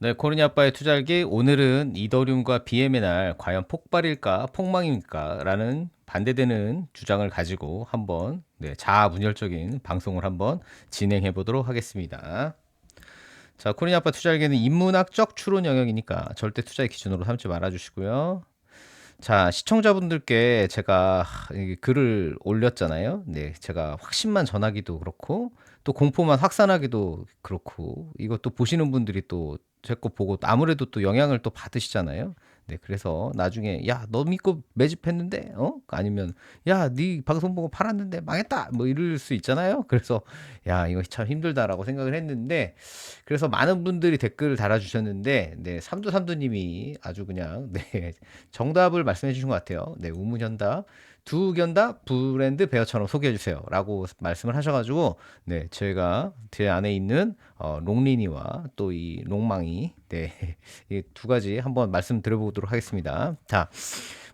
네, 코르니 아빠의 투자일기 오늘은 이더리움과 BM의 날 과연 폭발일까 폭망입니까? 라는 반대되는 주장을 가지고 한번 네, 자아분열적인 방송을 한번 진행해 보도록 하겠습니다. 자, 코르니 아빠 투자일기는 인문학적 추론 영역이니까 절대 투자의 기준으로 삼지 말아 주시고요. 자, 시청자분들께 제가 글을 올렸잖아요. 네, 제가 확신만 전하기도 그렇고 또 공포만 확산하기도 그렇고 이것도 보시는 분들이 또 제 거 보고 아무래도 또 영향을 또 받으시잖아요. 네, 그래서 나중에 야, 너 믿고 매집했는데 어? 아니면 야, 네 방송 보고 팔았는데 망했다. 뭐 이럴 수 있잖아요. 그래서 야, 이거 참 힘들다라고 생각을 했는데 그래서 많은 분들이 댓글을 달아 주셨는데, 네, 삼두삼두 님이 아주 그냥, 네, 정답을 말씀해 주신 것 같아요. 네, 우문현답. 두 견답 브랜드 베어처럼 소개해 주세요. 라고 말씀을 하셔가지고, 네, 제가 제 안에 있는, 어, 롱리니와 또 이 롱망이, 네, 이 두 가지 한번 말씀드려보도록 하겠습니다. 자,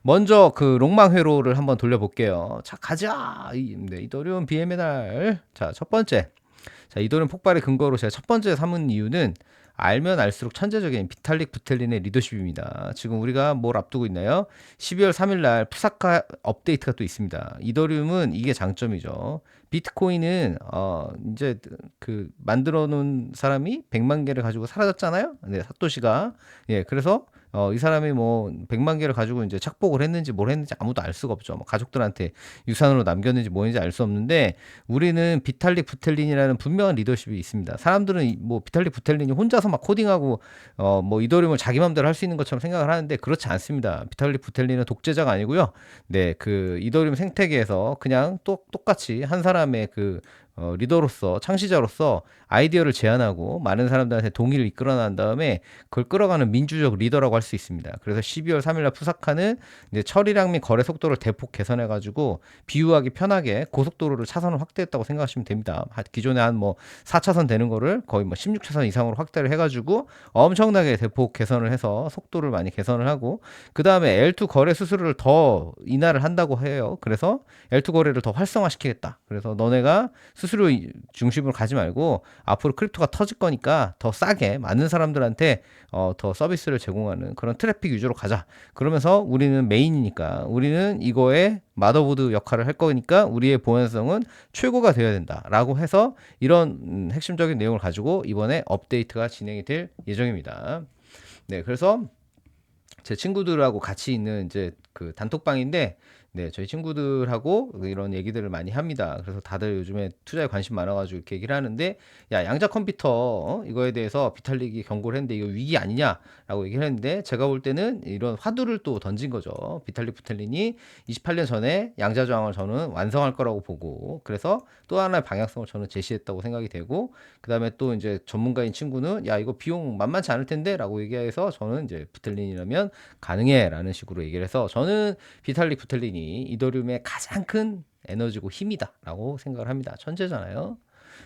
먼저 그 롱망 회로를 한번 돌려볼게요. 자, 가자! 이, 네, 이더리움 BM의 날. 자, 첫 번째. 자, 이도련 폭발의 근거로 제가 첫 번째 삼은 이유는 알면 알수록 천재적인 비탈릭 부텔린의 리더십입니다. 지금 우리가 뭘 앞두고 있나요? 12월 3일 날 푸사카 업데이트가 또 있습니다. 이더리움은 이게 장점이죠. 비트코인은 어 이제 그 만들어 놓은 사람이 100만 개를 가지고 사라졌잖아요. 네, 사토시가. 예, 그래서 어, 이 사람이 뭐 100만 개를 가지고 이제 착복을 했는지 뭘 했는지 아무도 알 수가 없죠. 뭐 가족들한테 유산으로 남겼는지 뭐인지 알 수 없는데 우리는 비탈릭 부텔린이라는 분명한 리더십이 있습니다. 사람들은 뭐 비탈릭 부텔린이 혼자서 막 코딩하고 어, 뭐 이더리움을 자기 마음대로 할 수 있는 것처럼 생각을 하는데 그렇지 않습니다. 비탈릭 부텔린은 독재자가 아니고요. 네, 그 이더리움 생태계에서 그냥 똑 똑같이 한 사람의 그 어, 리더로서 창시자로서 아이디어를 제안하고 많은 사람들한테 동의를 이끌어 난 다음에 그걸 끌어가는 민주적 리더라고 할 수 있습니다. 그래서 12월 3일날 푸사카는 이제 처리량 및 거래 속도를 대폭 개선해 가지고 비유하기 편하게 고속도로를 차선을 확대했다고 생각하시면 됩니다. 기존에 한 뭐 4차선 되는 거를 거의 뭐 16차선 이상으로 확대를 해 가지고 엄청나게 대폭 개선을 해서 속도를 많이 개선을 하고 그 다음에 L2 거래 수수료를 더 인하를 한다고 해요. 그래서 L2 거래를 더 활성화시키겠다. 그래서 너네가 수 수료 중심으로 가지 말고 앞으로 크립토가 터질 거니까 더 싸게 많은 사람들한테 어, 더 서비스를 제공하는 그런 트래픽 위주로 가자. 그러면서 우리는 메인이니까 우리는 이거에 마더보드 역할을 할 거니까 우리의 보안성은 최고가 되어야 된다라고 해서 이런 음, 핵심적인 내용을 가지고 이번에 업데이트가 진행이 될 예정입니다. 네, 그래서 제 친구들하고 같이 있는 이제 그 단톡방인데 네, 저희 친구들하고 이런 얘기들을 많이 합니다. 그래서 다들 요즘에 투자에 관심 많아가지고 이렇게 얘기를 하는데, 야, 양자 컴퓨터, 어? 이거에 대해서 비탈릭이 경고를 했는데 이거 위기 아니냐라고 얘기를 했는데, 제가 볼 때는 이런 화두를 또 던진 거죠. 비탈릭 부텔린이 28년 전에 양자 저항을 저는 완성할 거라고 보고, 그래서 또 하나의 방향성을 저는 제시했다고 생각이 되고, 그 다음에 또 이제 전문가인 친구는, 야, 이거 비용 만만치 않을 텐데? 라고 얘기해서 저는 이제 부텔린이라면 가능해. 라는 식으로 얘기를 해서, 저는 비탈릭 부텔린이 이더리움의 가장 큰 에너지고 힘이다라고 생각을 합니다. 천재잖아요.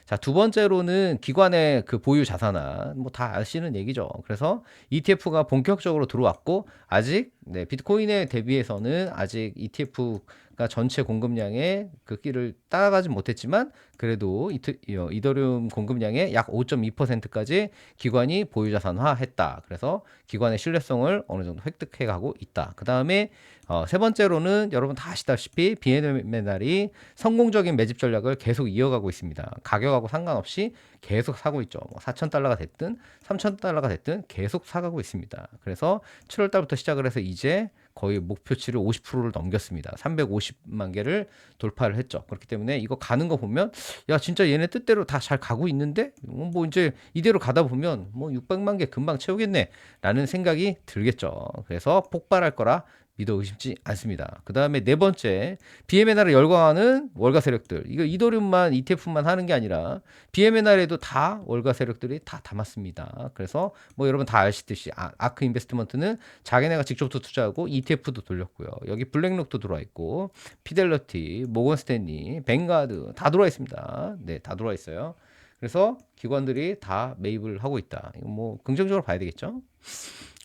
자, 두 번째로는 기관의 그 보유 자산화, 뭐 다 아시는 얘기죠. 그래서 ETF가 본격적으로 들어왔고, 아직, 네, 비트코인에 대비해서는 아직 ETF 가 전체 공급량의 그 끼를 따라가지 못했지만, 그래도 이트, 이더리움 공급량의 약 5.2%까지 기관이 보유 자산화 했다. 그래서 기관의 신뢰성을 어느 정도 획득해 가고 있다. 그 다음에 어, 세 번째로는 여러분 다 아시다시피 비엔의 날이 성공적인 매집 전략을 계속 이어가고 있습니다. 가격하고 상관없이 계속 사고 있죠. 뭐 4천 달러가 됐든 3천 달러가 됐든 계속 사가고 있습니다. 그래서 7월 달부터 시작을 해서 이제 거의 목표치를 50%를 넘겼습니다. 350만 개를 돌파를 했죠. 그렇기 때문에 이거 가는 거 보면 야 진짜 얘네 뜻대로 다 잘 가고 있는데 뭐 이제 이대로 가다 보면 뭐 600만 개 금방 채우겠네라는 생각이 들겠죠. 그래서 폭발할 거라 믿어 의심치 않습니다. 그 다음에 네 번째, BMNR을 열광하는 월가 세력들. 이거 이더리움만 ETF만 하는 게 아니라 BMNR에도 다 월가 세력들이 다 담았습니다. 그래서 뭐 여러분 다 아시듯이 아, 아크 인베스트먼트는 자기네가 직접도 투자하고 ETF도 돌렸고요. 여기 블랙록도 들어와 있고 피델러티, 모건 스탠리, 뱅가드 다 들어와 있습니다. 네, 다 들어와 있어요. 그래서 기관들이 다 매입을 하고 있다. 이거 뭐 긍정적으로 봐야 되겠죠.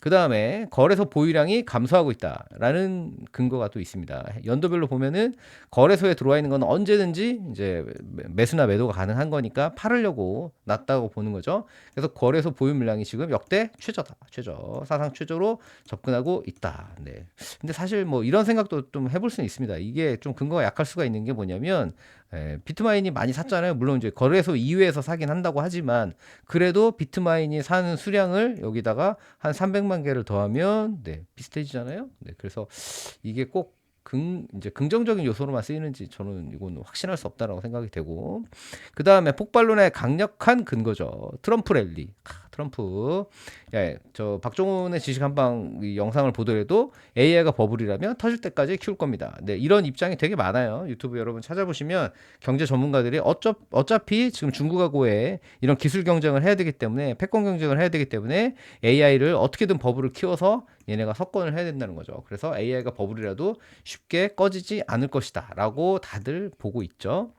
그 다음에 거래소 보유량이 감소하고 있다라는 근거가 또 있습니다. 연도별로 보면은 거래소에 들어와 있는 건 언제든지 이제 매수나 매도가 가능한 거니까 팔으려고 놨다고 보는 거죠. 그래서 거래소 보유 물량이 지금 역대 최저다. 최저. 사상 최저로 접근하고 있다. 네. 근데 사실 뭐 이런 생각도 좀 해볼 수는 있습니다. 이게 좀 근거가 약할 수가 있는 게 뭐냐면 예, 비트마인이 많이 샀잖아요. 물론 이제 거래소 이외에서 사긴 한다고 하지만 그래도 비트마인이 사는 수량을 여기다가 한 300만 개를 더하면 네, 비슷해지잖아요. 네, 그래서 이게 꼭 긍, 이제 긍정적인 요소로만 쓰이는지 저는 이건 확신할 수 없다라고 생각이 되고 그 다음에 폭발론의 강력한 근거죠. 트럼프 랠리. 아, 트럼프. 예, 저 박종훈의 지식 한방 이 영상을 보더라도 AI가 버블이라면 터질 때까지 키울 겁니다. 네, 이런 입장이 되게 많아요. 유튜브 여러분 찾아보시면 경제 전문가들이 어차, 어차피 지금 중국하고의 이런 기술 경쟁을 해야 되기 때문에 패권 경쟁을 해야 되기 때문에 AI를 어떻게든 버블을 키워서 얘네가 석권을 해야 된다는 거죠. 그래서 AI가 버블이라도 쉽게 꺼지지 않을 것이다. 라고 다들 보고 있죠.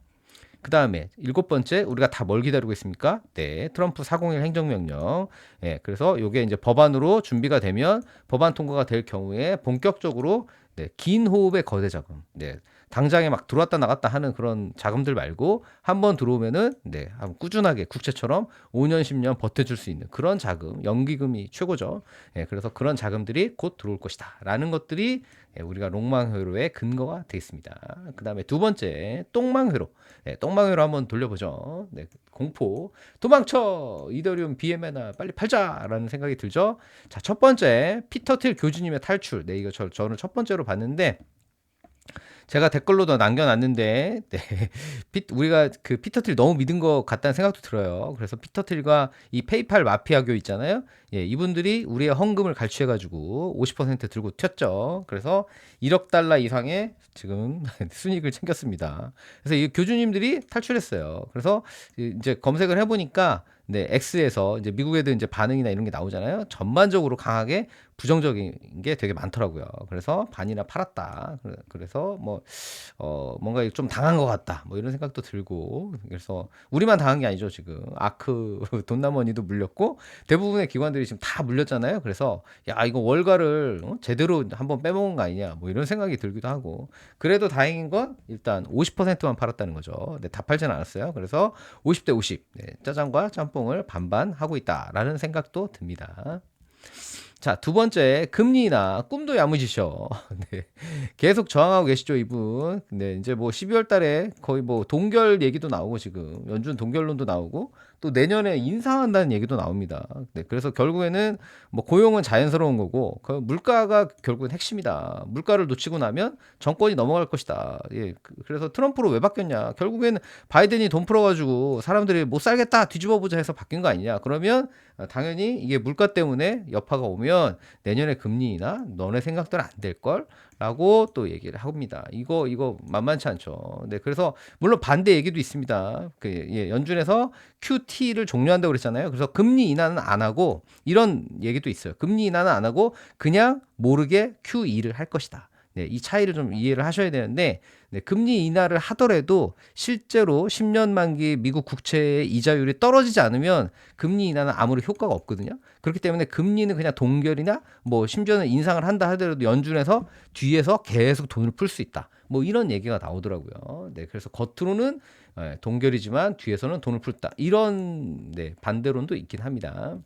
그 다음에 일곱 번째 우리가 다 뭘 기다리고 있습니까? 네, 트럼프 401 행정명령. 예, 그래서 이게 이제 법안으로 준비가 되면 법안 통과가 될 경우에 본격적으로 네, 긴 호흡의 거대 자금. 네, 당장에 막 들어왔다 나갔다 하는 그런 자금들 말고 한번 들어오면은 네, 꾸준하게 국채처럼 5년 10년 버텨줄 수 있는 그런 자금, 연기금이 최고죠. 예, 그래서 그런 자금들이 곧 들어올 것이다라는 것들이 예, 우리가 롱망 회로의 근거가 되겠습니다. 그 다음에 두 번째 똥망 회로. 네, 똥망 회로 한번 돌려보죠. 네, 공포. 도망쳐! 이더리움 BMN아 빨리 팔자라는 생각이 들죠. 자, 첫 번째 피터 틸 교주님의 탈출. 네, 이거 저, 저는 첫 번째로 봤는데 제가 댓글로도 남겨놨는데 네. 피, 우리가 그 피터틸 너무 믿은 것 같다는 생각도 들어요. 그래서 피터틸과 이 페이팔 마피아교 있잖아요. 예, 이분들이 우리의 헌금을 갈취해가지고 50% 들고 튀었죠. 그래서 1억 달러 이상의 지금 순익을 챙겼습니다. 그래서 이 교주님들이 탈출했어요. 그래서 이제 검색을 해보니까 네, X에서 이제 미국 애들 이제 반응이나 이런 게 나오잖아요. 전반적으로 강하게 부정적인 게 되게 많더라고요. 그래서 반이나 팔았다. 그래서 뭐, 어, 뭔가 좀 당한 것 같다. 뭐 이런 생각도 들고. 그래서 우리만 당한 게 아니죠, 지금. 아크, 돈나머니도 물렸고, 대부분의 기관들이 지금 다 물렸잖아요. 그래서, 야, 이거 월가를 어? 제대로 한번 빼먹은 거 아니냐. 뭐 이런 생각이 들기도 하고. 그래도 다행인 건 일단 50%만 팔았다는 거죠. 네, 다 팔진 않았어요. 그래서 50대 50. 네, 짜장과 짬뽕을 반반 하고 있다라는 생각도 듭니다. 자, 두 번째, 금리나 꿈도 야무지셔. 네. 계속 저항하고 계시죠, 이분. 근데 이제 뭐 12월 달에 거의 뭐 동결 얘기도 나오고 지금 연준 동결론도 나오고 또 내년에 인상한다는 얘기도 나옵니다. 네, 그래서 결국에는 뭐 고용은 자연스러운 거고 그 물가가 결국은 핵심이다. 물가를 놓치고 나면 정권이 넘어갈 것이다. 예, 그, 그래서 트럼프로 왜 바뀌었냐? 결국에는 바이든이 돈 풀어가지고 사람들이 못 살겠다 뒤집어 보자 해서 바뀐 거 아니냐? 그러면 당연히 이게 물가 때문에 여파가 오면 내년에 금리나 너네 생각대로 안 될 걸. 라고 또 얘기를 합니다. 이거 이거 만만치 않죠. 네, 그래서 물론 반대 얘기도 있습니다. 그 예, 연준에서 QT를 종료한다고 그랬잖아요. 그래서 금리 인하는 안 하고 이런 얘기도 있어요. 금리 인하는 안 하고 그냥 모르게 QE를 할 것이다. 네, 이 차이를 좀 이해를 하셔야 되는데 네, 금리 인하를 하더라도 실제로 10년 만기 미국 국채의 이자율이 떨어지지 않으면 금리 인하는 아무리 효과가 없거든요. 그렇기 때문에 금리는 그냥 동결이나 뭐 심지어는 인상을 한다 하더라도 연준에서 뒤에서 계속 돈을 풀 수 있다. 뭐 이런 얘기가 나오더라고요. 네, 그래서 겉으로는 예, 동결이지만 뒤에서는 돈을 풀다. 이런 네, 반대론도 있긴 합니다.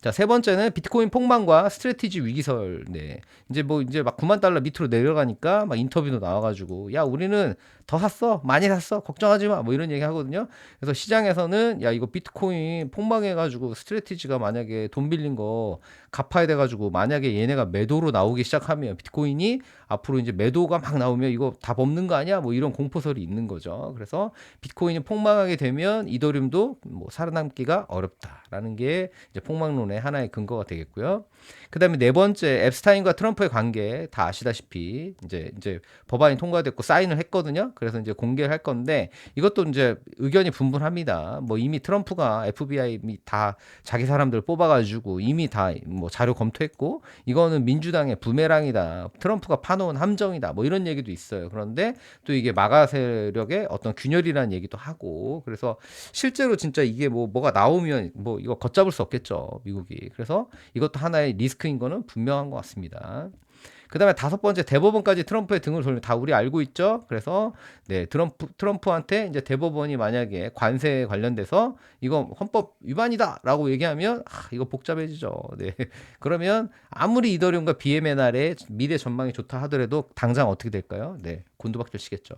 자, 세 번째는 비트코인 폭망과 스트레티지 위기설. 네. 이제 뭐 이제 막 9만 달러 밑으로 내려가니까 막 인터뷰도 나와 가지고 야, 우리 는 더 샀어. 많이 샀어. 걱정하지 마. 뭐 이런 얘기 하거든요. 그래서 시장에서는 야, 이거 비트코인 폭망해 가지고 스트레티지가 만약에 돈 빌린 거 갚아야 돼 가지고 만약에 얘네가 매도로 나오기 시작하면 비트코인이 앞으로 이제 매도가 막 나오면 이거 다 뽑는 거 아니야? 뭐 이런 공포설이 있는 거죠. 그래서 비트코인이 폭망하게 되면 이더리움도 뭐 살아남기가 어렵다라는 게 이제 폭망론의 하나의 근거가 되겠고요. 그 다음에 네 번째 앱스타인과 트럼프의 관계 다 아시다시피 이제 이제 법안이 통과됐고 사인 사인을 했거든요. 그래서 이제 공개를 할 건데 이것도 이제 의견이 분분합니다. 뭐 이미 트럼프가 FBI 다 자기 사람들 뽑아가지고 이미 다 뭐 자료 검토했고 이거는 민주당의 부메랑이다. 트럼프가 파놓은 함정이다. 뭐 이런 얘기도 있어요. 그런데 또 이게 마가 세력의 어떤 균열이라는 얘기도 하고 그래서 실제로 진짜 이게 뭐 뭐가 나오면 뭐 이거 걷잡을 수 없겠죠. 미국이. 그래서 이것도 하나의 리스크인 거는 분명한 것 같습니다. 그 다음에 다섯 번째 대법원까지 트럼프의 등을 돌리면 다 우리 알고 있죠. 그래서 네 트럼프 트럼프한테 이제 대법원이 만약에 관세 관련돼서 이거 헌법 위반이다라고 얘기하면 아, 이거 복잡해지죠. 네 그러면 아무리 이더리움과 BMNR의 미래 전망이 좋다 하더라도 당장 어떻게 될까요? 네 곤두박질 치겠죠.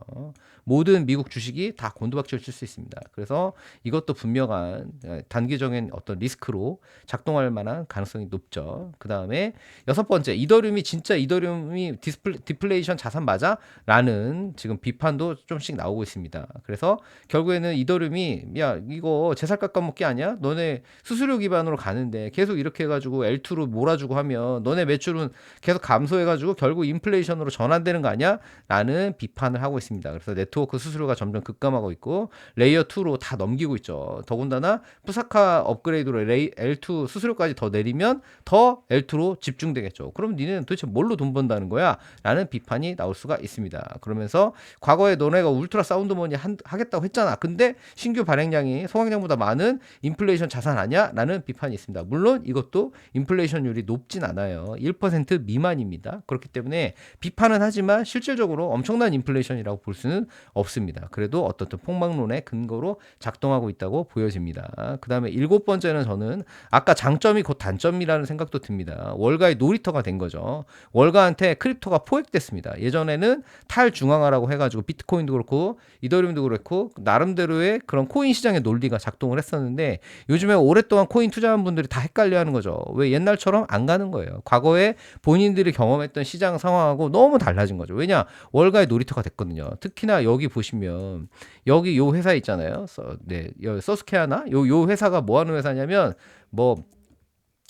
모든 미국 주식이 다 곤두박질 칠 수 있습니다. 그래서 이것도 분명한 어, 단기적인 어떤 리스크로 작동할 만한 가능성이 높죠. 그 다음에 여섯 번째 이더리움이 진짜 이더 리움이 디스플레, 디플레이션 자산 맞아? 라는 지금 비판도 좀씩 나오고 있습니다. 그래서 결국에는 이더리움이 야 이거 재살 깎아먹기 아니야? 너네 수수료 기반으로 가는데 계속 이렇게 해가지고 L2로 몰아주고 하면 너네 매출은 계속 감소해가지고 결국 인플레이션으로 전환되는 거 아니야? 라는 비판을 하고 있습니다. 그래서 네트워크 수수료가 점점 급감하고 있고 레이어 2로 다 넘기고 있죠. 더군다나 푸사카 업그레이드로 레이, L2 수수료까지 더 내리면 더 L2로 집중되겠죠. 그럼 니는 도대체 뭘로 돈 번다는 거야? 라는 비판이 나올 수가 있습니다. 그러면서 과거에 너네가 울트라 사운드 머니 한, 하겠다고 했잖아. 근데 신규 발행량이 소각량보다 많은 인플레이션 자산 아니야? 라는 비판이 있습니다. 물론 이것도 인플레이션율이 높진 않아요. 1% 미만입니다. 그렇기 때문에 비판은 하지만 실질적으로 엄청난 인플레이션이라고 볼 수는 없습니다. 그래도 어떻든 폭망론의 근거로 작동하고 있다고 보여집니다. 그 다음에 일곱 번째는 저는 아까 장점이 곧 단점이라는 생각도 듭니다. 월가의 놀이터가 된 거죠. 월가 한테 크립토가 포획됐습니다. 예전에는 탈중앙화라고 해가지고 비트코인도 그렇고 이더리움도 그렇고 나름대로의 그런 코인 시장의 논리가 작동을 했었는데 요즘에 오랫동안 코인 투자한 분들이 다 헷갈려 하는 거죠. 왜 옛날처럼 안 가는 거예요. 과거에 본인들이 경험했던 시장 상황하고 너무 달라진 거죠. 왜냐? 월가의 놀이터가 됐거든요. 특히나 여기 보시면 여기 요 회사 있잖아요. 서, 네, 서스케아나 요, 요 회사가 뭐 하는 회사냐면 뭐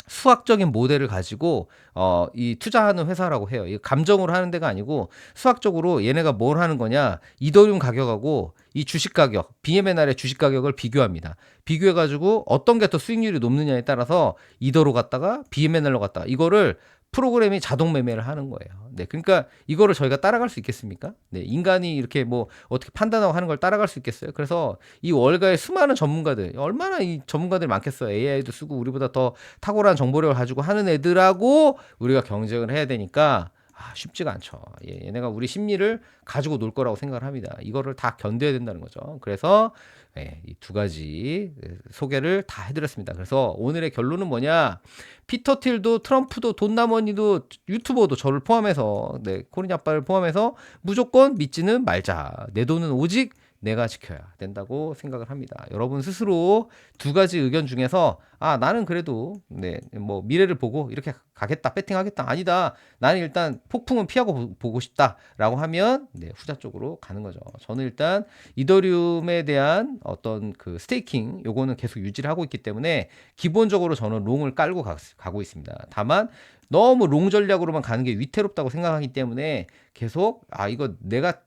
수학적인 모델을 가지고 어, 이 투자하는 회사라고 해요. 이 감정으로 하는 데가 아니고 수학적으로 얘네가 뭘 하는 거냐? 이더리움 가격하고 이 주식 가격, BMNR의 주식 가격을 비교합니다. 비교해 가지고 어떤 게 더 수익률이 높느냐에 따라서 이더로 갔다가 BMNR로 갔다가 이거를 프로그램이 자동 매매를 하는 거예요. 네, 그러니까 이거를 저희가 따라갈 수 있겠습니까? 네, 인간이 이렇게 뭐 어떻게 판단하고 하는 걸 따라갈 수 있겠어요? 그래서 이 월가의 수많은 전문가들, 얼마나 이 전문가들이 많겠어요. AI도 쓰고 우리보다 더 탁월한 정보력을 가지고 하는 애들하고 우리가 경쟁을 해야 되니까 아, 쉽지가 않죠. 예, 얘네가 우리 심리를 가지고 놀 거라고 생각을 합니다. 이거를 다 견뎌야 된다는 거죠. 그래서 예, 이두 가지 소개를 다 해드렸습니다. 그래서 오늘의 결론은 뭐냐? 피터 틸도 트럼프도 돈나머니도 유튜버도 저를 포함해서 네, 코린 아빠를 포함해서 무조건 믿지는 말자. 내 돈은 오직 내가 지켜야 된다고 생각을 합니다. 여러분 스스로 두 가지 의견 중에서 아 나는 그래도 네 뭐 미래를 보고 이렇게 가겠다 배팅하겠다 아니다 나는 일단 폭풍은 피하고 보고 싶다라고 하면 네 후자 쪽으로 가는 거죠. 저는 일단 이더리움에 대한 어떤 그 스테이킹 요거는 계속 유지를 하고 있기 때문에 기본적으로 저는 롱을 깔고 가, 가고 있습니다. 다만 너무 롱 전략으로만 가는 게 위태롭다고 생각하기 때문에 계속 아 이거 내가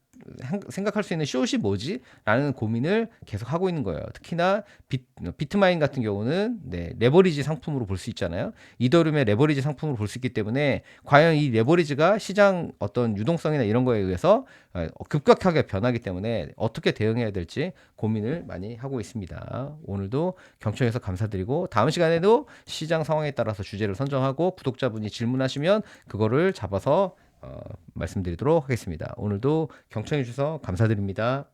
생각할 수 있는 숏이 뭐지? 라는 고민을 계속 하고 있는 거예요. 특히나 비, 비트 마인 같은 경우는 네, 레버리지 상품으로 볼 수 있잖아요. 이더리움의 레버리지 상품으로 볼 수 있기 때문에 과연 이 레버리지가 시장 어떤 유동성이나 이런 거에 의해서 어, 급격하게 변하기 때문에 어떻게 대응해야 될지 고민을 많이 하고 있습니다. 오늘도 경청해서 감사드리고 다음 시간에도 시장 상황에 따라서 주제를 선정하고 구독자분이 질문하시면 그거를 잡아서 어, 말씀드리도록 하겠습니다. 오늘도 경청해 주셔서 감사드립니다.